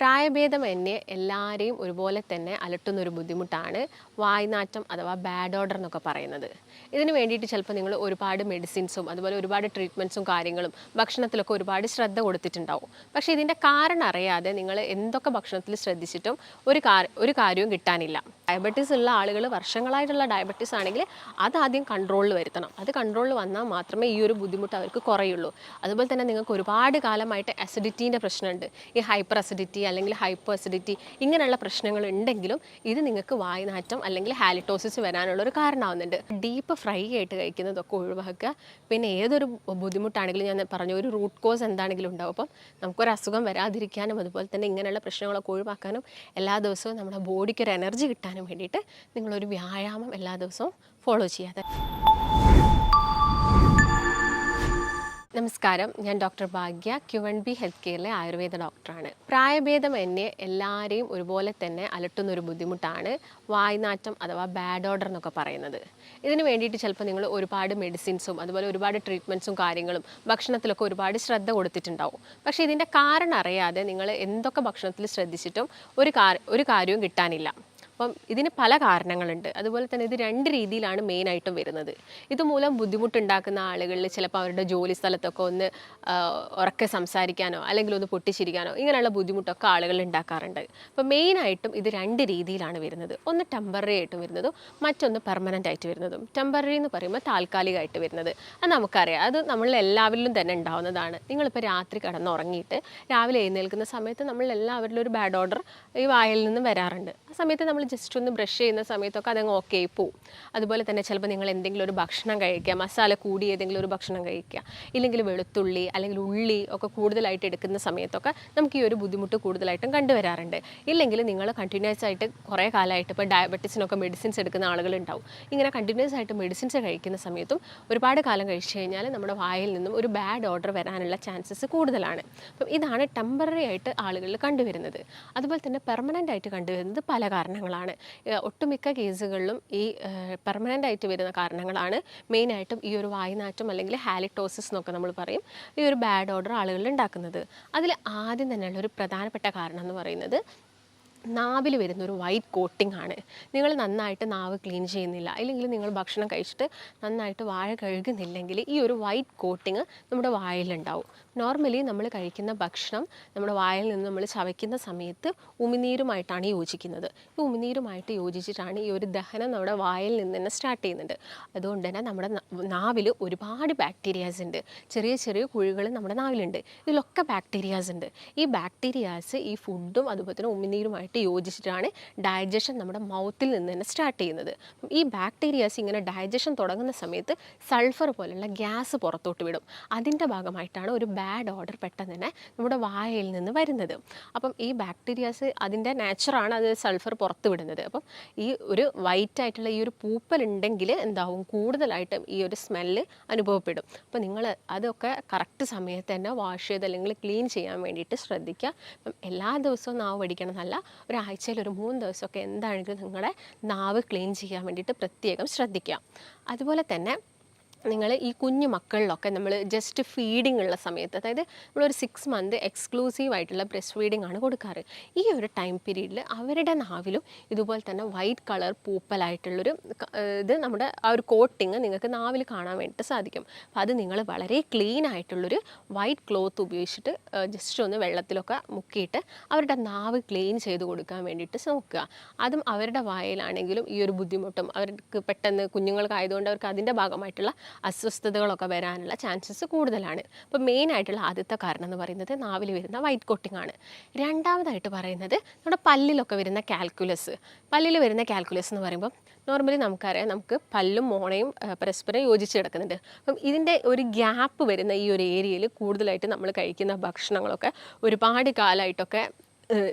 പ്രായഭേദമന്യേ എല്ലാവരെയും ഒരുപോലെ തന്നെ അലട്ടുന്ന ഒരു ബുദ്ധിമുട്ടാണ് വായ്നാറ്റം അഥവാ ബാഡ് ഓർഡർ എന്നൊക്കെ പറയുന്നത്. ഇതിന് വേണ്ടിയിട്ട് ചിലപ്പോൾ നിങ്ങൾ ഒരുപാട് മെഡിസിൻസും അതുപോലെ ഒരുപാട് ട്രീറ്റ്മെന്റ്സും കാര്യങ്ങളും ഭക്ഷണത്തിലൊക്കെ ഒരുപാട് ശ്രദ്ധ കൊടുത്തിട്ടുണ്ടാവും. പക്ഷേ ഇതിന്റെ കാരണം അറിയാതെ നിങ്ങൾ എന്തൊക്കെ ഭക്ഷണത്തിൽ ശ്രദ്ധിച്ചിട്ടും ഒരു ഒരു കാര്യവും കിട്ടാനില്ല. ഡയബറ്റീസ് ഉള്ള ആളുകൾ വർഷങ്ങളായിട്ടുള്ള ഡയബറ്റീസ് ആണെങ്കിൽ അത് ആദ്യം കൺട്രോളിൽ വരുത്തണം. അത് കൺട്രോളിൽ വന്നാൽ മാത്രമേ ഈ ഒരു ബുദ്ധിമുട്ട് അവർക്ക് കുറയുള്ളൂ. അതുപോലെ തന്നെ നിങ്ങൾക്ക് ഒരുപാട് കാലമായിട്ട് അസിഡിറ്റീന്റെ പ്രശ്നമുണ്ട്. ഈ ഹൈപ്പർ അസിഡിറ്റി അല്ലെങ്കിൽ ഹൈപ്പോ അസിഡിറ്റി ഇങ്ങനെയുള്ള പ്രശ്നങ്ങൾ ഉണ്ടെങ്കിലും ഇത് നിങ്ങൾക്ക് വായനാറ്റം അല്ലെങ്കിൽ ഹാലിറ്റോസിസ് വരാനുള്ള ഒരു കാരണമാവുന്നുണ്ട്. ഡീപ്പ് ഫ്രൈ ആയിട്ട് കഴിക്കുന്നതൊക്കെ ഒഴിവാക്കുക. പിന്നെ ഏതൊരു ബുദ്ധിമുട്ടാണെങ്കിലും ഞാൻ പറഞ്ഞു ഒരു റൂട്ട് കോസ് എന്താണെങ്കിലും ഉണ്ടാവും. അപ്പം നമുക്കൊരു അസുഖം വരാതിരിക്കാനും അതുപോലെ തന്നെ ഇങ്ങനെയുള്ള പ്രശ്നങ്ങളൊക്കെ ഒഴിവാക്കാനും എല്ലാ ദിവസവും നമ്മുടെ ബോഡിക്ക് ഒരു എനർജി കിട്ടാനും വേണ്ടിയിട്ട് നിങ്ങളൊരു വ്യായാമം എല്ലാ ദിവസവും ഫോളോ ചെയ്യാതെ. നമസ്കാരം. ഞാൻ doctor Bhagya Q N B health കെയറിലെ Ayurveda ഡോക്ടറാണ്. പ്രായഭേദം പ്രായഭേദമന്യേ എല്ലാവരെയും ഒരുപോലെ തന്നെ അലട്ടുന്ന ഒരു ബുദ്ധിമുട്ടാണ് വായ്നാറ്റം അഥവാ ബാഡ് ഓർഡർ എന്നൊക്കെ പറയുന്നത്. ഇതിന് വേണ്ടിയിട്ട് ചിലപ്പോൾ നിങ്ങൾ ഒരുപാട് മെഡിസിൻസും അതുപോലെ ഒരുപാട് ട്രീറ്റ്മെന്റ്സും കാര്യങ്ങളും ഭക്ഷണത്തിലൊക്കെ ഒരുപാട് ശ്രദ്ധ കൊടുത്തിട്ടുണ്ടാവും. പക്ഷേ ഇതിന്റെ കാരണം അറിയാതെ നിങ്ങൾ എന്തൊക്കെ ഭക്ഷണത്തിൽ ശ്രദ്ധിച്ചിട്ടും ഒരു ഒരു കാര്യവും കിട്ടാനില്ല. അപ്പം ഇതിന് പല കാരണങ്ങളുണ്ട്. അതുപോലെ തന്നെ ഇത് രണ്ട് രീതിയിലാണ് മെയിനായിട്ടും വരുന്നത്. ഇതുമൂലം ബുദ്ധിമുട്ടുണ്ടാക്കുന്ന ആളുകളിൽ ചിലപ്പോൾ അവരുടെ ജോലി സ്ഥലത്തൊക്കെ ഒന്ന് ഉറക്കെ സംസാരിക്കാനോ അല്ലെങ്കിൽ ഒന്ന് പൊട്ടിച്ചിരിക്കാനോ ഇങ്ങനെയുള്ള ബുദ്ധിമുട്ടൊക്കെ ആളുകൾ ഉണ്ടാക്കാറുണ്ട്. അപ്പോൾ മെയിനായിട്ടും ഇത് രണ്ട് രീതിയിലാണ് വരുന്നത്. ഒന്ന് ടെമ്പററി ആയിട്ടും വരുന്നതും മറ്റൊന്ന് പെർമനന്റ് ആയിട്ട് വരുന്നതും. ടെമ്പററി എന്ന് പറയുമ്പോൾ താൽക്കാലികമായിട്ട് വരുന്നത്. അത് നമുക്കറിയാം. അത് എല്ലാവരിലും തന്നെ ഉണ്ടാവുന്നതാണ്. നിങ്ങളിപ്പോൾ രാത്രി കിടന്നുറങ്ങിയിട്ട് രാവിലെ എഴുന്നേൽക്കുന്ന സമയത്ത് നമ്മൾ എല്ലാവരിലും ഒരു ബാഡ് ഓർഡർ ഈ വായിൽ നിന്നും വരാറുണ്ട്. ആ സമയത്ത് നമ്മൾ ജസ്റ്റ് ഒന്ന് ബ്രഷ് ചെയ്യുന്ന സമയത്തൊക്കെ അതങ്ങ് ഓക്കെ പോവും. അതുപോലെ തന്നെ ചിലപ്പോൾ നിങ്ങൾ എന്തെങ്കിലും ഒരു ഭക്ഷണം കഴിക്കുക മസാല കൂടി ഏതെങ്കിലും ഒരു ഭക്ഷണം കഴിക്കുക ഇല്ലെങ്കിൽ വെളുത്തുള്ളി അല്ലെങ്കിൽ ഉള്ളി ഒക്കെ കൂടുതലായിട്ട് എടുക്കുന്ന സമയത്തൊക്കെ നമുക്ക് ഈ ഒരു ബുദ്ധിമുട്ട് കൂടുതലായിട്ടും കണ്ടുവരാറുണ്ട്. ഇല്ലെങ്കിൽ നിങ്ങൾ കണ്ടിന്യൂസ് ആയിട്ട് കുറേ കാലമായിട്ട് ഇപ്പോൾ ഡയബറ്റീസിനൊക്കെ മെഡിസിൻസ് എടുക്കുന്ന ആളുകളുണ്ടാവും ഇങ്ങനെ കണ്ടിന്യൂസ് ആയിട്ട് മെഡിസിൻസ് കഴിക്കുന്ന സമയത്തും ഒരുപാട് കാലം കഴിച്ചു കഴിഞ്ഞാൽ നമ്മുടെ വായിൽ നിന്നും ഒരു ബാഡ് ഓർഡർ വരാനുള്ള ചാൻസസ് കൂടുതലാണ്. അപ്പം ഇതാണ് ടെമ്പററി ആയിട്ട് ആളുകളിൽ കണ്ടുവരുന്നത്. അതുപോലെ തന്നെ പെർമനന്റ് ആയിട്ട് കണ്ടുവരുന്നത് പല കാരണങ്ങളാണ്. ഏഹ് ഒട്ടുമിക്ക കേസുകളിലും ഈ പെർമനന്റ് ആയിട്ട് വരുന്ന കാരണങ്ങളാണ് മെയിനായിട്ടും ഈ ഒരു വായനാറ്റം അല്ലെങ്കിൽ ഹാലിറ്റോസിസ് എന്നൊക്കെ നമ്മൾ പറയും ഈ ഒരു ബാഡ് ഓർഡർ ആളുകളിൽ ഉണ്ടാക്കുന്നത്. അതിൽ ആദ്യം തന്നെയുള്ള ഒരു പ്രധാനപ്പെട്ട കാരണം എന്ന് പറയുന്നത് നാവിൽ വരുന്ന ഒരു വൈറ്റ് കോട്ടിംഗ് ആണ്. നിങ്ങൾ നന്നായിട്ട് നാവ് ക്ലീൻ ചെയ്യുന്നില്ല അല്ലെങ്കിൽ നിങ്ങൾ ഭക്ഷണം കഴിച്ചിട്ട് നന്നായിട്ട് വാഴ കഴുകുന്നില്ലെങ്കിൽ ഈ ഒരു വൈറ്റ് കോട്ടിങ് നമ്മുടെ വായിലുണ്ടാവും. നോർമലി നമ്മൾ കഴിക്കുന്ന ഭക്ഷണം നമ്മുടെ വായിൽ നിന്ന് നമ്മൾ ചവയ്ക്കുന്ന സമയത്ത് ഉമിനീരുമായിട്ടാണ് യോജിക്കുന്നത്. ഈ ഉമിനീരുമായിട്ട് യോജിച്ചിട്ടാണ് ഈ ഒരു ദഹനം നമ്മുടെ വായിൽ നിന്ന് തന്നെ സ്റ്റാർട്ട് ചെയ്യുന്നുണ്ട് അതുകൊണ്ട് തന്നെ നമ്മുടെ നാവിൽ ഒരുപാട് ബാക്ടീരിയാസ് ഉണ്ട്. ചെറിയ ചെറിയ കുഴികൾ നമ്മുടെ നാവിലുണ്ട്. ഇതിലൊക്കെ ബാക്ടീരിയാസ് ഉണ്ട്. ഈ ബാക്ടീരിയാസ് ഈ ഫുഡും അതുപോലെ തന്നെ ഉമിനീരുമായിട്ട് യോജിച്ചിട്ടാണ് ഡൈജഷൻ നമ്മുടെ മൗത്തിൽ നിന്ന് തന്നെ സ്റ്റാർട്ട് ചെയ്യുന്നത്. ഈ ബാക്ടീരിയാസ് ഇങ്ങനെ ഡൈജഷൻ തുടങ്ങുന്ന സമയത്ത് സൾഫർ പോലുള്ള ഗ്യാസ് പുറത്തോട്ട് വിടും. അതിന്റെ ഭാഗമായിട്ടാണ് ഒരു ബാഡ് ഓർഡർ പെട്ടെന്ന് തന്നെ നമ്മുടെ വായയിൽ നിന്ന് വരുന്നത്. അപ്പം ഈ ബാക്ടീരിയാസ് അതിന്റെ നാച്ചുറാണ് അത് സൾഫർ പുറത്ത് വിടുന്നത്. അപ്പം ഈ ഒരു വൈറ്റ് ആയിട്ടുള്ള ഈ ഒരു പൂപ്പൽ ഉണ്ടെങ്കിൽ എന്താവും? കൂടുതലായിട്ടും ഈ ഒരു സ്മെല്ല് അനുഭവപ്പെടും. അപ്പം നിങ്ങൾ അതൊക്കെ കറക്റ്റ് സമയത്ത് തന്നെ വാഷ് ചെയ്ത് അല്ലെങ്കിൽ ക്ലീൻ ചെയ്യാൻ വേണ്ടിയിട്ട് ശ്രദ്ധിക്കുക. അപ്പം എല്ലാ ദിവസവും നാവ് പഠിക്കണം എന്നല്ല ഒരാഴ്ചയിൽ ഒരു മൂന്ന് ദിവസമൊക്കെ എന്താണെങ്കിലും നിങ്ങളുടെ നാവ് ക്ലീൻ ചെയ്യാൻ വേണ്ടിയിട്ട് പ്രത്യേകം ശ്രദ്ധിക്കുക. അതുപോലെ തന്നെ നിങ്ങൾ ഈ കുഞ്ഞു മക്കളിലൊക്കെ നമ്മൾ ജസ്റ്റ് ഫീഡിംഗ് ഉള്ള സമയത്ത് അതായത് നമ്മളൊരു സിക്സ് മന്ത് എക്സ്ക്ലൂസീവ് ആയിട്ടുള്ള ബ്രസ്റ്റ് ഫീഡിംഗ് ആണ് കൊടുക്കാറ്. ഈ ഒരു ടൈം പീരീഡിൽ അവരുടെ നാവിലും ഇതുപോലെ തന്നെ വൈറ്റ് കളർ പൂപ്പലായിട്ടുള്ളൊരു ഇത് നമ്മുടെ ആ ഒരു കോട്ടിങ് നിങ്ങൾക്ക് നാവിൽ കാണാൻ വേണ്ടിയിട്ട് സാധിക്കും. അപ്പോൾ അത് നിങ്ങൾ വളരെ ക്ലീൻ ആയിട്ടുള്ളൊരു വൈറ്റ് ക്ലോത്ത് ഉപയോഗിച്ചിട്ട് ജസ്റ്റ് ഒന്ന് വെള്ളത്തിലൊക്കെ മുക്കിയിട്ട് അവരുടെ നാവ് ക്ലീൻ ചെയ്ത് കൊടുക്കാൻ വേണ്ടിയിട്ട് നോക്കുക. അതും അവരുടെ വായിലാണെങ്കിലും ഈ ഒരു ബുദ്ധിമുട്ടും അവർക്ക് പെട്ടെന്ന് കുഞ്ഞുങ്ങൾക്കായതുകൊണ്ട് അവർക്ക് അതിന്റെ ഭാഗമായിട്ടുള്ള അസ്വസ്ഥതകളൊക്കെ വരാനുള്ള ചാൻസസ് കൂടുതലാണ്. അപ്പോൾ മെയിൻ ആയിട്ടുള്ള ആദ്യത്തെ കാരണം എന്ന് പറയുന്നത് നാവിൽ വരുന്ന വൈറ്റ് കോട്ടിംഗ് ആണ്. രണ്ടാമതായിട്ട് പറയുന്നത് നമ്മുടെ പല്ലിലൊക്കെ വരുന്ന കാൽക്കുലസ് പല്ലിൽ വരുന്ന കാൽക്കുലസ് എന്ന് പറയുമ്പോൾ നോർമലി നമുക്കറിയാം നമുക്ക് പല്ലും മോണയും പരസ്പരം യോജിച്ച് കിടക്കുന്നുണ്ട്. അപ്പം ഇതിന്റെ ഒരു ഗ്യാപ്പ് വരുന്ന ഈ ഒരു ഏരിയയിൽ കൂടുതലായിട്ട് നമ്മൾ കഴിക്കുന്ന ഭക്ഷണങ്ങളൊക്കെ ഒരുപാട് കാലമായിട്ടൊക്കെ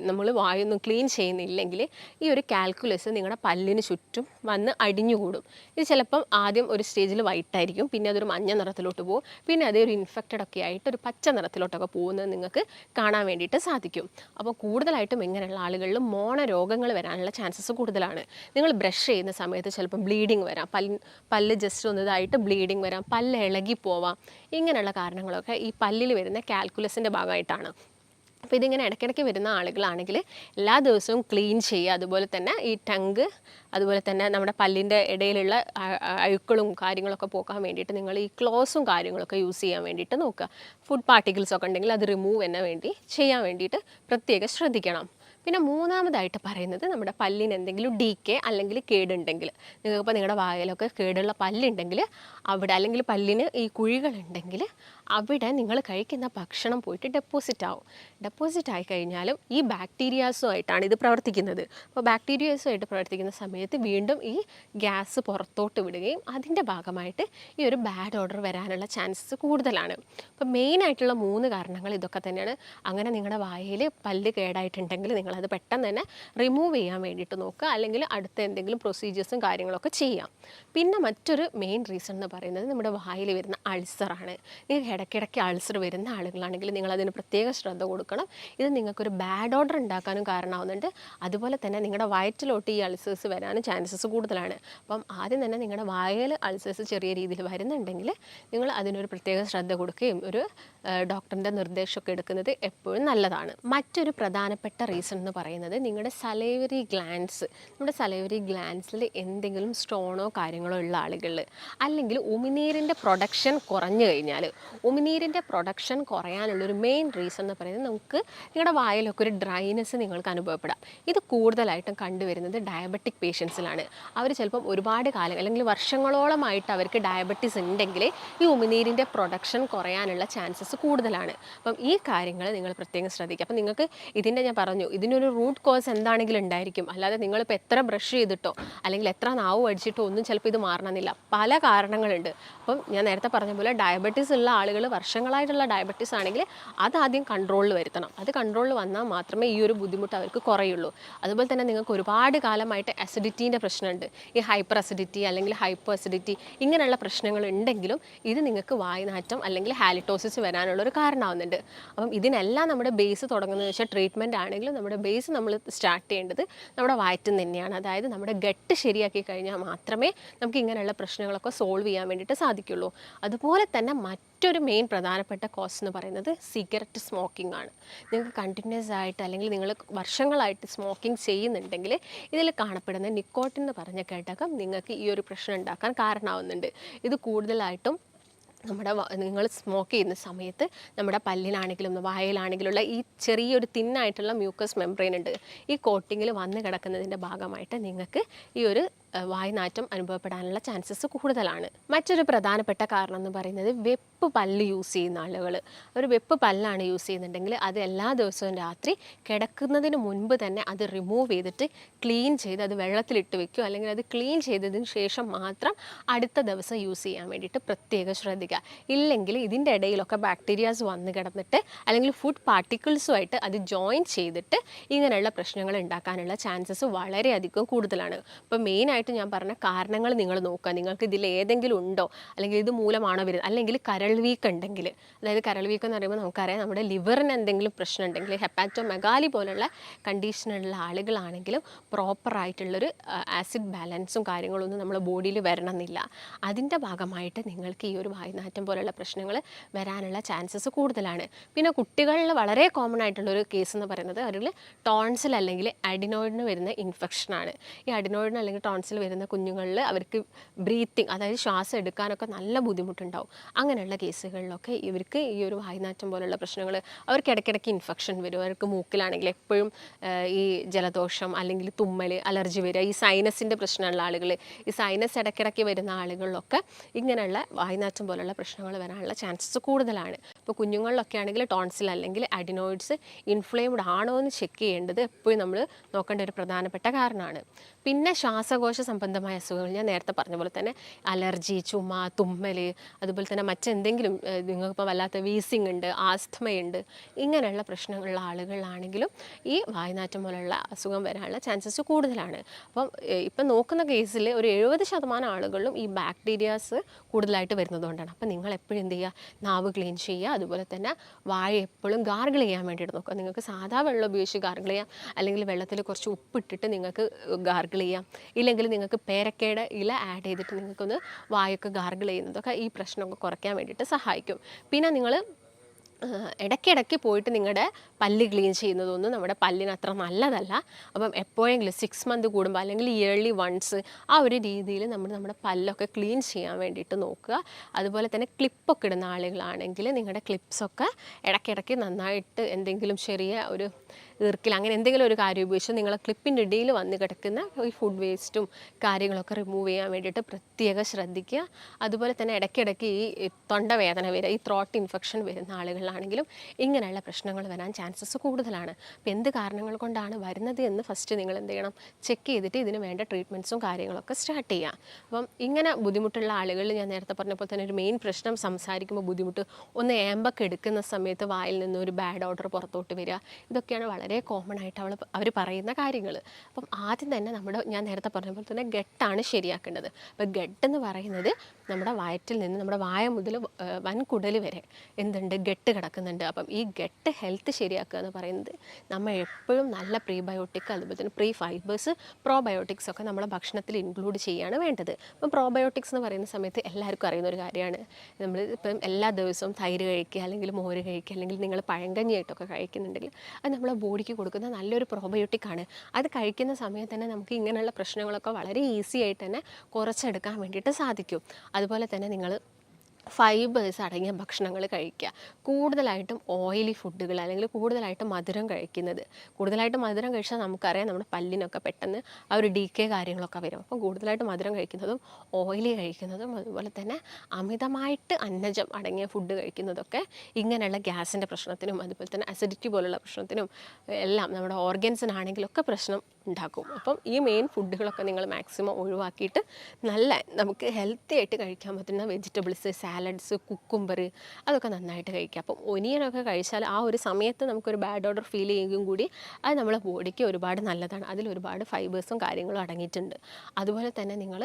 നമ്മൾ വായൊന്നും ക്ലീൻ ചെയ്യുന്നില്ലെങ്കിൽ ഈ ഒരു കാൽക്കുലസ് നിങ്ങളുടെ പല്ലിന് ചുറ്റും വന്ന് അടിഞ്ഞുകൂടും. ഇത് ചിലപ്പം ആദ്യം ഒരു സ്റ്റേജിൽ വൈറ്റായിരിക്കും പിന്നെ അതൊരു മഞ്ഞ നിറത്തിലോട്ട് പോകും പിന്നെ അതൊരു ഇൻഫെക്റ്റഡ് ഒക്കെ ആയിട്ട് ഒരു പച്ച നിറത്തിലോട്ടൊക്കെ പോകുന്നത് നിങ്ങൾക്ക് കാണാൻ വേണ്ടിയിട്ട് സാധിക്കും. അപ്പോൾ കൂടുതലായിട്ടും ഇങ്ങനെയുള്ള ആളുകളിൽ മോണ രോഗങ്ങൾ വരാനുള്ള ചാൻസസ് കൂടുതലാണ്. നിങ്ങൾ ബ്രഷ് ചെയ്യുന്ന സമയത്ത് ചിലപ്പം ബ്ലീഡിങ് വരാം പല്ല് പല്ല് ജസ്റ്റ് ഒന്ന് ഇതായിട്ട് ബ്ലീഡിങ് വരാം പല്ല് ഇളകി പോവാം ഇങ്ങനെയുള്ള കാരണങ്ങളൊക്കെ ഈ പല്ലിൽ വരുന്ന കാൽക്കുലസിന്റെ ഭാഗമായിട്ടാണ്. അപ്പോൾ ഇതിങ്ങനെ ഇടയ്ക്കിടയ്ക്ക് വരുന്ന ആളുകളാണെങ്കിൽ എല്ലാ ദിവസവും ക്ലീൻ ചെയ്യുക. അതുപോലെ തന്നെ ഈ ടങ്ക് അതുപോലെ തന്നെ നമ്മുടെ പല്ലിന്റെ ഇടയിലുള്ള അഴുക്കളും കാര്യങ്ങളൊക്കെ പോക്കാൻ വേണ്ടിയിട്ട് നിങ്ങൾ ഈ ക്ലോസും കാര്യങ്ങളൊക്കെ യൂസ് ചെയ്യാൻ വേണ്ടിയിട്ട് നോക്കുക. ഫുഡ് പാർട്ടിക്കിൾസ് ഒക്കെ ഉണ്ടെങ്കിൽ അത് റിമൂവ് തന്നെ വേണ്ടി ചെയ്യാൻ വേണ്ടിയിട്ട് പ്രത്യേകം ശ്രദ്ധിക്കണം. പിന്നെ മൂന്നാമതായിട്ട് പറയുന്നത് നമ്മുടെ പല്ലിന് എന്തെങ്കിലും ഡി കെ അല്ലെങ്കിൽ കേടുണ്ടെങ്കിൽ നിങ്ങൾക്കിപ്പോൾ നിങ്ങളുടെ വായലൊക്കെ കേടുള്ള പല്ലുണ്ടെങ്കിൽ അവിടെ അല്ലെങ്കിൽ പല്ലിന് ഈ കുഴികളുണ്ടെങ്കിൽ അവിടെ നിങ്ങൾ കഴിക്കുന്ന ഭക്ഷണം പോയിട്ട് ഡെപ്പോസിറ്റ് ആവും. ഡെപ്പോസിറ്റ് ആയി കഴിഞ്ഞാലും ഈ ബാക്ടീരിയാസുമായിട്ടാണ് ഇത് പ്രവർത്തിക്കുന്നത്. അപ്പോൾ ബാക്ടീരിയാസുമായിട്ട് പ്രവർത്തിക്കുന്ന സമയത്ത് വീണ്ടും ഈ ഗ്യാസ് പുറത്തോട്ട് വിടുകയും അതിന്റെ ഭാഗമായിട്ട് ഈ ഒരു ബാഡ് ഓർഡർ വരാനുള്ള ചാൻസസ് കൂടുതലാണ്. അപ്പോൾ മെയിനായിട്ടുള്ള മൂന്ന് കാരണങ്ങൾ ഇതൊക്കെ തന്നെയാണ്. അങ്ങനെ നിങ്ങളുടെ വായയിൽ പല്ല് കേടായിട്ടുണ്ടെങ്കിൽ നിങ്ങളത് പെട്ടെന്ന് തന്നെ റിമൂവ് ചെയ്യാൻ വേണ്ടിയിട്ട് നോക്കുക. അല്ലെങ്കിൽ അടുത്ത എന്തെങ്കിലും പ്രൊസീജിയേഴ്സും കാര്യങ്ങളൊക്കെ ചെയ്യാം. പിന്നെ മറ്റൊരു മെയിൻ റീസൺ എന്ന് പറയുന്നത് നമ്മുടെ വായിൽ വരുന്ന അൾസറാണ് നിങ്ങൾക്ക് ഇടയ്ക്കിടയ്ക്ക് അൾസർ വരുന്ന ആളുകളാണെങ്കിൽ നിങ്ങൾ അതിന് പ്രത്യേക ശ്രദ്ധ കൊടുക്കണം. ഇത് നിങ്ങൾക്കൊരു ബാഡ് ഓർഡർ ഉണ്ടാക്കാനും കാരണമാവുന്നുണ്ട്. അതുപോലെ തന്നെ നിങ്ങളുടെ വയറ്റിലോട്ട് ഈ അൾസേഴ്സ് വരാനും ചാൻസസ് കൂടുതലാണ്. അപ്പം ആദ്യം തന്നെ നിങ്ങളുടെ വായയിൽ അൾസേഴ്സ് ചെറിയ രീതിയിൽ വരുന്നുണ്ടെങ്കിൽ നിങ്ങൾ അതിനൊരു പ്രത്യേക ശ്രദ്ധ കൊടുക്കുകയും ഒരു ഡോക്ടറിന്റെ നിർദ്ദേശമൊക്കെ എടുക്കുന്നത് എപ്പോഴും നല്ലതാണ്. മറ്റൊരു പ്രധാനപ്പെട്ട റീസൺ എന്ന് പറയുന്നത് നിങ്ങളുടെ സലൈവറി ഗ്ലാൻസ് നമ്മുടെ സലൈവറി ഗ്ലാൻസിൽ എന്തെങ്കിലും സ്റ്റോണോ കാര്യങ്ങളോ ഉള്ള ആളുകളിൽ അല്ലെങ്കിൽ ഉമിനീരിന്റെ പ്രൊഡക്ഷൻ കുറഞ്ഞു കഴിഞ്ഞാൽ ഉമിനീരിന്റെ പ്രൊഡക്ഷൻ കുറയാനുള്ളൊരു മെയിൻ റീസൺ എന്ന് പറയുന്നത് നമുക്ക് നിങ്ങളുടെ വായിലൊക്കെ ഒരു ഡ്രൈനെസ് നിങ്ങൾക്ക് അനുഭവപ്പെടാം. ഇത് കൂടുതലായിട്ടും കണ്ടുവരുന്നത് ഡയബറ്റിക് പേഷ്യൻസിലാണ് അവർ ചിലപ്പം ഒരുപാട് കാലം അല്ലെങ്കിൽ വർഷങ്ങളോളമായിട്ട് അവർക്ക് ഡയബറ്റീസ് ഉണ്ടെങ്കിൽ ഈ ഉമിനീരിന്റെ പ്രൊഡക്ഷൻ കുറയാനുള്ള ചാൻസസ് കൂടുതലാണ്. അപ്പം ഈ കാര്യങ്ങൾ നിങ്ങൾ പ്രത്യേകം ശ്രദ്ധിക്കുക. അപ്പം നിങ്ങൾക്ക് ഇതിന്റെ ഞാൻ പറഞ്ഞു ഇതിനൊരു റൂട്ട് കോസ് എന്താണെങ്കിലും ഉണ്ടായിരിക്കും. അല്ലാതെ നിങ്ങളിപ്പോൾ എത്ര ബ്രഷ് ചെയ്തിട്ടോ അല്ലെങ്കിൽ എത്ര നാവ് അടിച്ചിട്ടോ ഒന്നും ചിലപ്പോൾ ഇത് മാറണമെന്നില്ല. പല കാരണങ്ങളുണ്ട്. അപ്പം ഞാൻ നേരത്തെ പറഞ്ഞ പോലെ ഡയബറ്റീസ് ഉള്ള ആളുകൾ വർഷങ്ങളായിട്ടുള്ള ഡയബറ്റീസ് ആണെങ്കിൽ അത് ആദ്യം കൺട്രോളിൽ വരുത്തണം. അത് കൺട്രോളിൽ വന്നാൽ മാത്രമേ ഈ ഒരു ബുദ്ധിമുട്ട് അവർക്ക് കുറയുള്ളൂ. അതുപോലെ തന്നെ നിങ്ങൾക്ക് ഒരുപാട് കാലമായിട്ട് അസിഡിറ്റീന്റെ പ്രശ്നമുണ്ട്. ഈ ഹൈപ്പർ അസിഡിറ്റി അല്ലെങ്കിൽ ഹൈപ്പോ അസിഡിറ്റി ഇങ്ങനെയുള്ള പ്രശ്നങ്ങൾ ഉണ്ടെങ്കിലും ഇത് നിങ്ങൾക്ക് വായനാറ്റം അല്ലെങ്കിൽ ഹാലിറ്റോസിസ് വരാനുള്ള ഒരു കാരണമാവുന്നുണ്ട്. അപ്പം ഇതിനെല്ലാം നമ്മുടെ ബേസ് തുടങ്ങുന്നത് വെച്ചാൽ ട്രീറ്റ്മെന്റ് ആണെങ്കിലും നമ്മുടെ ബേസ് നമ്മൾ സ്റ്റാർട്ട് ചെയ്യേണ്ടത് നമ്മുടെ വയറ്റിൽ തന്നെയാണ്. അതായത് നമ്മുടെ ഗട്ട് ശരിയാക്കി കഴിഞ്ഞാൽ മാത്രമേ നമുക്ക് ഇങ്ങനെയുള്ള പ്രശ്നങ്ങളൊക്കെ സോൾവ് ചെയ്യാൻ വേണ്ടിയിട്ട് സാധിക്കുള്ളൂ. അതുപോലെ തന്നെ മറ്റൊരു മെയിൻ പ്രധാനപ്പെട്ട കോസ് എന്ന് പറയുന്നത് സിഗരറ്റ് സ്മോക്കിംഗ് ആണ്. നിങ്ങൾക്ക് കണ്ടിന്യൂസ് ആയിട്ട് അല്ലെങ്കിൽ നിങ്ങൾ വർഷങ്ങളായിട്ട് സ്മോക്കിംഗ് ചെയ്യുന്നുണ്ടെങ്കിൽ ഇതിൽ കാണപ്പെടുന്ന നിക്കോട്ടിൻ എന്ന് പറഞ്ഞ ഘടകം നിങ്ങൾക്ക് ഈ ഒരു പ്രശ്നം ഉണ്ടാക്കാൻ കാരണമാവുന്നുണ്ട്. ഇത് കൂടുതലായിട്ടും നമ്മുടെ നിങ്ങൾ സ്മോക്ക് ചെയ്യുന്ന സമയത്ത് നമ്മുടെ പല്ലിനാണെങ്കിലും വായയിലാണെങ്കിലുള്ള ഈ ചെറിയൊരു തിന്നായിട്ടുള്ള മ്യൂക്കസ് മെംബ്രെയിൻ ഉണ്ട്. ഈ കോട്ടിങ്ങിൽ വന്ന് കിടക്കുന്നതിന്റെ ഭാഗമായിട്ട് നിങ്ങൾക്ക് ഈ ഒരു വായുനാറ്റം അനുഭവപ്പെടാനുള്ള ചാൻസസ് കൂടുതലാണ്. മറ്റൊരു പ്രധാനപ്പെട്ട കാരണം എന്ന് പറയുന്നത് വെപ്പ് പല്ല് യൂസ് ചെയ്യുന്ന ആളുകൾ ഒരു വെപ്പ് പല്ലാണ് യൂസ് ചെയ്യുന്നുണ്ടെങ്കിൽ അത് എല്ലാ ദിവസവും രാത്രി കിടക്കുന്നതിന് മുൻപ് തന്നെ അത് റിമൂവ് ചെയ്തിട്ട് ക്ലീൻ ചെയ്ത് അത് വെള്ളത്തിലിട്ട് വെക്കുക. അല്ലെങ്കിൽ അത് ക്ലീൻ ചെയ്തതിന് ശേഷം മാത്രം അടുത്ത ദിവസം യൂസ് ചെയ്യാൻ വേണ്ടിയിട്ട് പ്രത്യേകം ശ്രദ്ധിക്കുക. ഇല്ലെങ്കിൽ ഇതിന്റെ ഇടയിലൊക്കെ ബാക്ടീരിയാസ് വന്ന് കിടന്നിട്ട് അല്ലെങ്കിൽ ഫുഡ് പാർട്ടിക്കിൾസുമായിട്ട് അത് ജോയിൻ ചെയ്തിട്ട് ഇങ്ങനെയുള്ള പ്രശ്നങ്ങൾ ഉണ്ടാക്കാനുള്ള ചാൻസസ് വളരെയധികം കൂടുതലാണ്. അപ്പോൾ മെയിനായിട്ട് ഞാൻ പറഞ്ഞ കാരണങ്ങൾ നിങ്ങൾ നോക്കുക. നിങ്ങൾക്ക് ഇതിൽ ഏതെങ്കിലും ഉണ്ടോ? അല്ലെങ്കിൽ ഇത് മൂലമാണോ വരുന്നത്? അല്ലെങ്കിൽ കരൾ വീക്ക് ഉണ്ടെങ്കിൽ അതായത് കരൾ വീക്ക് എന്ന് പറയുമ്പോൾ നമുക്കറിയാം നമ്മുടെ ലിവറിന് എന്തെങ്കിലും പ്രശ്നം ഉണ്ടെങ്കിൽ ഹെപ്പാറ്റോ മെഗാലി പോലുള്ള കണ്ടീഷനുള്ള ആളുകളാണെങ്കിലും പ്രോപ്പറായിട്ടുള്ളൊരു ആസിഡ് ബാലൻസും കാര്യങ്ങളൊന്നും നമ്മുടെ ബോഡിയിൽ വരണമെന്നില്ല. അതിന്റെ ഭാഗമായിട്ട് നിങ്ങൾക്ക് ഈ ഒരു വായുനാറ്റം പോലുള്ള പ്രശ്നങ്ങൾ വരാനുള്ള ചാൻസസ് കൂടുതലാണ്. പിന്നെ കുട്ടികളിൽ വളരെ കോമൺ ആയിട്ടുള്ളൊരു കേസ് എന്ന് പറയുന്നത് അവരിൽ ടോൺസിൽ അല്ലെങ്കിൽ അഡിനോയിഡിന് വരുന്ന ഇൻഫെക്ഷനാണ് ഈ അഡിനോയിഡിന് അല്ലെങ്കിൽ ടോൺസിൽ വരുന്ന കുഞ്ഞുങ്ങളിൽ അവർക്ക് ബ്രീത്തിങ് അതായത് ശ്വാസം എടുക്കാനൊക്കെ നല്ല ബുദ്ധിമുട്ടുണ്ടാവും. അങ്ങനെയുള്ള കേസുകളിലൊക്കെ ഇവർക്ക് ഈ ഒരു വായുനാറ്റം പോലുള്ള പ്രശ്നങ്ങൾ അവർക്ക് ഇടയ്ക്കിടയ്ക്ക് ഇൻഫെക്ഷൻ വരും. അവർക്ക് മൂക്കിലാണെങ്കിൽ എപ്പോഴും ഈ ജലദോഷം അല്ലെങ്കിൽ തുമ്മൽ അലർജി വരിക ഈ സൈനസിന്റെ പ്രശ്നമുള്ള ആളുകൾ ഈ സൈനസ് ഇടയ്ക്കിടയ്ക്ക് വരുന്ന ആളുകളിലൊക്കെ ഇങ്ങനെയുള്ള വായുനാറ്റം പോലുള്ള പ്രശ്നങ്ങൾ വരാനുള്ള ചാൻസസ് കൂടുതലാണ്. ഇപ്പോൾ കുഞ്ഞുങ്ങളിലൊക്കെ ആണെങ്കിൽ ടോൺസിൽ അല്ലെങ്കിൽ അഡിനോയിഡ്സ് ഇൻഫ്ലെയിംഡ് ആണോ എന്ന് ചെക്ക് ചെയ്യേണ്ടത് എപ്പോഴും നമ്മൾ നോക്കേണ്ട ഒരു പ്രധാനപ്പെട്ട കാരണമാണ്. പിന്നെ ശ്വാസകോശ സംബന്ധമായ അസുഖങ്ങൾ. ഞാൻ നേരത്തെ പറഞ്ഞ പോലെ തന്നെ അലർജി ചുമ തുമ്മൽ അതുപോലെ തന്നെ മറ്റെന്തെങ്കിലും നിങ്ങൾക്കിപ്പോൾ വല്ലാത്ത വീസിംഗ് ഉണ്ട് ആസ്തമയുണ്ട് ഇങ്ങനെയുള്ള പ്രശ്നങ്ങളുള്ള ആളുകളാണെങ്കിലും ഈ വായനാറ്റം പോലുള്ള അസുഖം വരാനുള്ള ചാൻസസ് കൂടുതലാണ്. അപ്പം ഇപ്പം നോക്കുന്ന കേസിൽ ഒരു എഴുപത് ശതമാനം ആളുകളിലും ഈ ബാക്ടീരിയാസ് കൂടുതലായിട്ട് വരുന്നതുകൊണ്ടാണ് അപ്പം നിങ്ങൾ എപ്പോഴും എന്ത് ചെയ്യുക? നാവ് ക്ലീൻ ചെയ്യുക. അതുപോലെ തന്നെ വായ എപ്പോഴും ഗാർഗിൾ ചെയ്യാൻ വേണ്ടിയിട്ട് നോക്കുക. നിങ്ങൾക്ക് സാധാ വെള്ളം ഉപയോഗിച്ച് ഗാർഗിൾ ചെയ്യാം. അല്ലെങ്കിൽ വെള്ളത്തിൽ കുറച്ച് ഉപ്പിട്ടിട്ട് നിങ്ങൾക്ക് ഗാർഗിൾ ചെയ്യാം. ഇല്ലെങ്കിൽ നിങ്ങൾക്ക് പേരക്കയുടെ ഇല ആഡ് ചെയ്തിട്ട് നിങ്ങൾക്കൊന്ന് വായൊക്കെ ഗാർഗിൾ ചെയ്യുന്നതൊക്കെ ഈ പ്രശ്നമൊക്കെ കുറയ്ക്കാൻ വേണ്ടിയിട്ട് സഹായിക്കും. പിന്നെ നിങ്ങൾ ഇടയ്ക്കിടയ്ക്ക് പോയിട്ട് നിങ്ങളുടെ പല്ല് ക്ലീൻ ചെയ്യുന്നതൊന്നും നമ്മുടെ പല്ലിന് അത്ര നല്ലതല്ല. അപ്പം എപ്പോഴെങ്കിലും സിക്സ് മന്ത് കൂടുമ്പോൾ അല്ലെങ്കിൽ ഇയർലി വൺസ് ആ ഒരു രീതിയിൽ നമ്മൾ നമ്മുടെ പല്ലൊക്കെ ക്ലീൻ ചെയ്യാൻ വേണ്ടിയിട്ട് നോക്കുക. അതുപോലെ തന്നെ ക്ലിപ്പൊക്കെ ഇടുന്ന ആളുകളാണെങ്കിൽ നിങ്ങളുടെ ക്ലിപ്സൊക്കെ ഇടയ്ക്കിടയ്ക്ക് നന്നായിട്ട് എന്തെങ്കിലും ചെറിയ ഒരു ഈർക്കിൽ അങ്ങനെ എന്തെങ്കിലും ഒരു കാര്യം ഉപയോഗിച്ച് നിങ്ങളെ ക്ലിപ്പിന്റെ ഇടയിൽ വന്ന് കിടക്കുന്ന ഈ ഫുഡ് വേസ്റ്റും കാര്യങ്ങളൊക്കെ റിമൂവ് ചെയ്യാൻ വേണ്ടിയിട്ട് പ്രത്യേകം ശ്രദ്ധിക്കുക. അതുപോലെ തന്നെ ഇടയ്ക്കിടയ്ക്ക് ഈ തൊണ്ടവേദന വരിക ഈ ത്രോട്ട് ഇൻഫെക്ഷൻ വരുന്ന ആളുകളിലാണെങ്കിലും ഇങ്ങനെയുള്ള പ്രശ്നങ്ങൾ വരാൻ ചാൻസസ് കൂടുതലാണ്. അപ്പം എന്ത് കാരണങ്ങൾ കൊണ്ടാണ് വരുന്നത് എന്ന് ഫസ്റ്റ് നിങ്ങൾ എന്ത് ചെയ്യണം? ചെക്ക് ചെയ്തിട്ട് ഇതിന് വേണ്ട ട്രീറ്റ്മെന്റ്സും കാര്യങ്ങളൊക്കെ സ്റ്റാർട്ട് ചെയ്യുക. അപ്പം ഇങ്ങനെ ബുദ്ധിമുട്ടുള്ള ആളുകളിൽ ഞാൻ നേരത്തെ പറഞ്ഞപ്പോൾ തന്നെ ഒരു മെയിൻ പ്രശ്നം സംസാരിക്കുമ്പോൾ ബുദ്ധിമുട്ട് ഒന്ന് ഏമ്പൊക്കെ എടുക്കുന്ന സമയത്ത് വായിൽ നിന്ന് ഒരു ബാഡ് ഓർഡർ പുറത്തോട്ട് വരിക. ഇതൊക്കെയാണ് വളരെ കോമൺ ആയിട്ട് അവൾ അവർ പറയുന്ന കാര്യങ്ങൾ അപ്പം ആദ്യം തന്നെ നമ്മുടെ ഞാൻ നേരത്തെ പറഞ്ഞ പോലെ തന്നെ ഗട്ടാണ് ശരിയാക്കേണ്ടത്. അപ്പം ഗട്ട് എന്ന് പറയുന്നത് നമ്മുടെ വയറ്റിൽ നിന്ന് നമ്മുടെ വായ മുതൽ വൻ വൻകുടൽ വരെ എന്തുണ്ട്? ഗട്ട് കിടക്കുന്നുണ്ട്. അപ്പം ഈ ഗട്ട് ഹെൽത്ത് ശരിയാക്കുക എന്ന് പറയുന്നത് നമ്മൾ എപ്പോഴും നല്ല പ്രീബയോട്ടിക് അതുപോലെ തന്നെ പ്രീ ഫൈബേഴ്സ് പ്രോബയോട്ടിക്സ് ഒക്കെ നമ്മുടെ ഭക്ഷണത്തിൽ ഇൻക്ലൂഡ് ചെയ്യുകയാണ് വേണ്ടത്. അപ്പം പ്രോബയോട്ടിക്സ് എന്ന് പറയുന്ന സമയത്ത് എല്ലാവർക്കും അറിയുന്ന ഒരു കാര്യമാണ്. നമ്മൾ ഇപ്പം എല്ലാ ദിവസവും തൈര് കഴിക്കുക അല്ലെങ്കിൽ മോര് കഴിക്കുക അല്ലെങ്കിൽ നിങ്ങൾ പഴങ്കഞ്ഞിയായിട്ടൊക്കെ കഴിക്കുന്നുണ്ടെങ്കിൽ അത് നമ്മളെ ബോഡിക്ക് കൊടുക്കുന്ന നല്ലൊരു പ്രോബയോട്ടിക് ആണ്. അത് കഴിക്കുന്ന സമയത്ത് തന്നെ നമുക്ക് ഇങ്ങനെയുള്ള പ്രശ്നങ്ങളൊക്കെ വളരെ ഈസി ആയിട്ട് തന്നെ കുറച്ചെടുക്കാൻ വേണ്ടിയിട്ട് സാധിക്കും. അതുപോലെ തന്നെ നിങ്ങൾ ഫൈബേഴ്സ് അടങ്ങിയ ഭക്ഷണങ്ങൾ കഴിക്കുക. കൂടുതലായിട്ടും ഓയിലി ഫുഡുകൾ അല്ലെങ്കിൽ കൂടുതലായിട്ട് മധുരം കഴിക്കുന്നത്. കൂടുതലായിട്ട് മധുരം കഴിച്ചാൽ നമുക്കറിയാം നമ്മുടെ പല്ലിനൊക്കെ പെട്ടെന്ന് ആ ഒരു ഡി കെ കാര്യങ്ങളൊക്കെ വരും. അപ്പം കൂടുതലായിട്ട് മധുരം കഴിക്കുന്നതും ഓയിലി കഴിക്കുന്നതും അതുപോലെ തന്നെ അമിതമായിട്ട് അന്നജം അടങ്ങിയ ഫുഡ് കഴിക്കുന്നതൊക്കെ ഇങ്ങനെയുള്ള ഗ്യാസിന്റെ പ്രശ്നത്തിനും അതുപോലെ തന്നെ അസിഡിറ്റി പോലുള്ള പ്രശ്നത്തിനും എല്ലാം നമ്മുടെ ഓർഗൻസിനാണെങ്കിലൊക്കെ പ്രശ്നം ഉണ്ടാക്കും. അപ്പം ഈ മെയിൻ ഫുഡുകളൊക്കെ നിങ്ങൾ മാക്സിമം ഒഴിവാക്കിയിട്ട് നല്ല നമുക്ക് ഹെൽത്തി ആയിട്ട് കഴിക്കാൻ പറ്റുന്ന വെജിറ്റബിൾസ് സാലഡ്സ് കുക്കുംബർ അതൊക്കെ നന്നായിട്ട് കഴിക്കുക. അപ്പം ഒനിയനൊക്കെ കഴിച്ചാൽ ആ ഒരു സമയത്ത് നമുക്കൊരു ബാഡ് ഓർഡർ ഫീൽ ചെയ്യുകയും കൂടി അത് നമ്മളെ ബോഡിക്ക് ഒരുപാട് നല്ലതാണ്. അതിൽ ഒരുപാട് ഫൈബേഴ്സും കാര്യങ്ങളും അടങ്ങിയിട്ടുണ്ട്. അതുപോലെ തന്നെ നിങ്ങൾ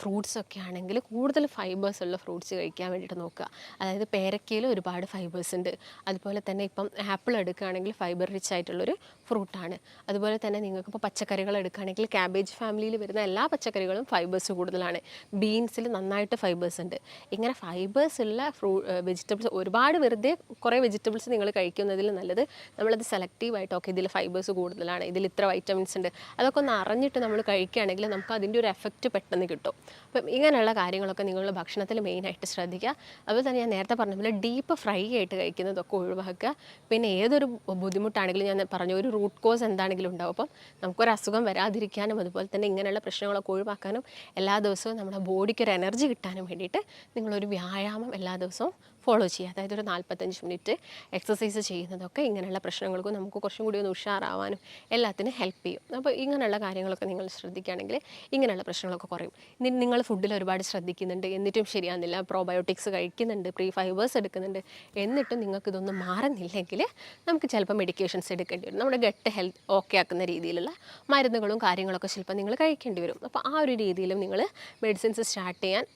ഫ്രൂട്ട്സൊക്കെ ആണെങ്കിൽ കൂടുതൽ ഫൈബേഴ്സ് ഉള്ള ഫ്രൂട്ട്സ് കഴിക്കാൻ വേണ്ടിയിട്ട് നോക്കുക. അതായത് പേരക്കയിൽ ഒരുപാട് ഫൈബേഴ്സ് ഉണ്ട്. അതുപോലെ തന്നെ ഇപ്പം ആപ്പിൾ എടുക്കുകയാണെങ്കിൽ ഫൈബർ റിച്ച് ആയിട്ടുള്ളൊരു ഫ്രൂട്ടാണ് അതുപോലെ തന്നെ നിങ്ങൾക്ക് ഇപ്പോൾ പച്ചക്കറികൾ എടുക്കുകയാണെങ്കിൽ ക്യാബേജ് ഫാമിലിയിൽ വരുന്ന എല്ലാ പച്ചക്കറികളും ഫൈബേഴ്സ് കൂടുതലാണ്. ബീൻസിൽ നന്നായിട്ട് ഫൈബേഴ്സ് ഉണ്ട്. ഇങ്ങനെ ഫൈബേഴ്സ് ഉള്ള ഫ്രൂ വെജിറ്റബിൾസ് ഒരുപാട് വെറുതെ കുറേ വെജിറ്റബിൾസ് നിങ്ങൾ കഴിക്കുന്നതിൽ നല്ലത് നമ്മളത് സെലക്റ്റീവായിട്ട് ഓക്കെ ഇതിൽ ഫൈബേഴ്സ് കൂടുതലാണ് ഇതിൽ ഇത്ര വൈറ്റമിൻസ് ഉണ്ട് അതൊക്കെ ഒന്ന് അറിഞ്ഞിട്ട് നമ്മൾ കഴിക്കുകയാണെങ്കിൽ നമുക്ക് അതിന്റെ ഒരു എഫക്റ്റ് പെട്ടെന്ന് കിട്ടും. അപ്പം ഇങ്ങനെയുള്ള കാര്യങ്ങളൊക്കെ നിങ്ങൾ ഭക്ഷണത്തിൽ മെയിനായിട്ട് ശ്രദ്ധിക്കുക. അതുപോലെ തന്നെ ഞാൻ നേരത്തെ പറഞ്ഞ പോലെ ഡീപ്പ് ഫ്രൈ ആയിട്ട് കഴിക്കുന്നതൊക്കെ ഒഴിവാക്കുക. പിന്നെ ഏതൊരു ബുദ്ധിമുട്ടാണെങ്കിലും ഞാൻ പറഞ്ഞു ഒരു റൂട്ട് കോസ് എന്താണെങ്കിലും ഉണ്ടാവും. അപ്പം നമുക്കൊരു അസുഖം വരാതിരിക്കാനും അതുപോലെ തന്നെ ഇങ്ങനെയുള്ള പ്രശ്നങ്ങളൊക്കെ ഒഴിവാക്കാനും എല്ലാ ദിവസവും നമ്മുടെ ബോഡിക്ക് ഒരു എനർജി കിട്ടാനും വേണ്ടിയിട്ട് നിങ്ങളൊരു വ്യായാമം എല്ലാ ദിവസവും ഫോളോ ചെയ്യുക. അതായത് ഒരു നാൽപ്പത്തഞ്ച് മിനിറ്റ് എക്സസൈസ് ചെയ്യുന്നതൊക്കെ ഇങ്ങനെയുള്ള പ്രശ്നങ്ങൾക്കും നമുക്ക് കുറച്ചും കൂടി ഒന്ന് ഉഷാറാവാനും എല്ലാത്തിനും ഹെൽപ്പ് ചെയ്യും. അപ്പോൾ ഇങ്ങനെയുള്ള കാര്യങ്ങളൊക്കെ നിങ്ങൾ ശ്രദ്ധിക്കുകയാണെങ്കിൽ ഇങ്ങനെയുള്ള പ്രശ്നങ്ങളൊക്കെ കുറയും. ഇനി നിങ്ങൾ ഫുഡിൽ ഒരുപാട് ശ്രദ്ധിക്കുന്നുണ്ട് എന്നിട്ടും ശരിയാകുന്നില്ല പ്രോബയോട്ടിക്സ് കഴിക്കുന്നുണ്ട് പ്രീ ഫൈബേഴ്സ് എടുക്കുന്നുണ്ട്. എന്നിട്ടും നിങ്ങൾക്ക് ഇതൊന്നും മാറുന്നില്ലെങ്കിൽ നമുക്ക് ചിലപ്പോൾ മെഡിക്കേഷൻസ് എടുക്കേണ്ടി വരും. നമ്മുടെ ഗട്ട് ഹെൽത്ത് ഓക്കെ ആക്കുന്ന രീതിയിലുള്ള മരുന്നുകളും കാര്യങ്ങളൊക്കെ ചിലപ്പോൾ നിങ്ങൾ കഴിക്കേണ്ടി വരും. അപ്പോൾ ആ ഒരു രീതിയിലും നിങ്ങൾ മെഡിസിൻസ് സ്റ്റാർട്ട് ചെയ്യാൻ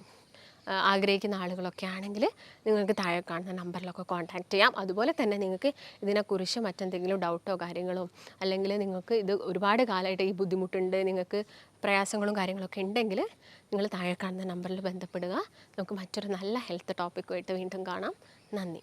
ആഗ്രഹിക്കുന്ന ആളുകളൊക്കെ ആണെങ്കിൽ നിങ്ങൾക്ക് താഴെ കാണുന്ന നമ്പറിലൊക്കെ കോൺടാക്റ്റ് ചെയ്യാം. അതുപോലെ തന്നെ നിങ്ങൾക്ക് ഇതിനെക്കുറിച്ച് മറ്റെന്തെങ്കിലും ഡൗട്ടോ കാര്യങ്ങളോ അല്ലെങ്കിൽ നിങ്ങൾക്ക് ഇത് ഒരുപാട് കാലമായിട്ട് ഈ ബുദ്ധിമുട്ടുണ്ട് നിങ്ങൾക്ക് പ്രയാസങ്ങളും കാര്യങ്ങളൊക്കെ ഉണ്ടെങ്കിൽ നിങ്ങൾ താഴെ കാണുന്ന നമ്പറിൽ ബന്ധപ്പെടുക. നമുക്ക് മറ്റൊരു നല്ല ഹെൽത്ത് ടോപ്പിക്കുമായിട്ട് വീണ്ടും കാണാം. നന്ദി.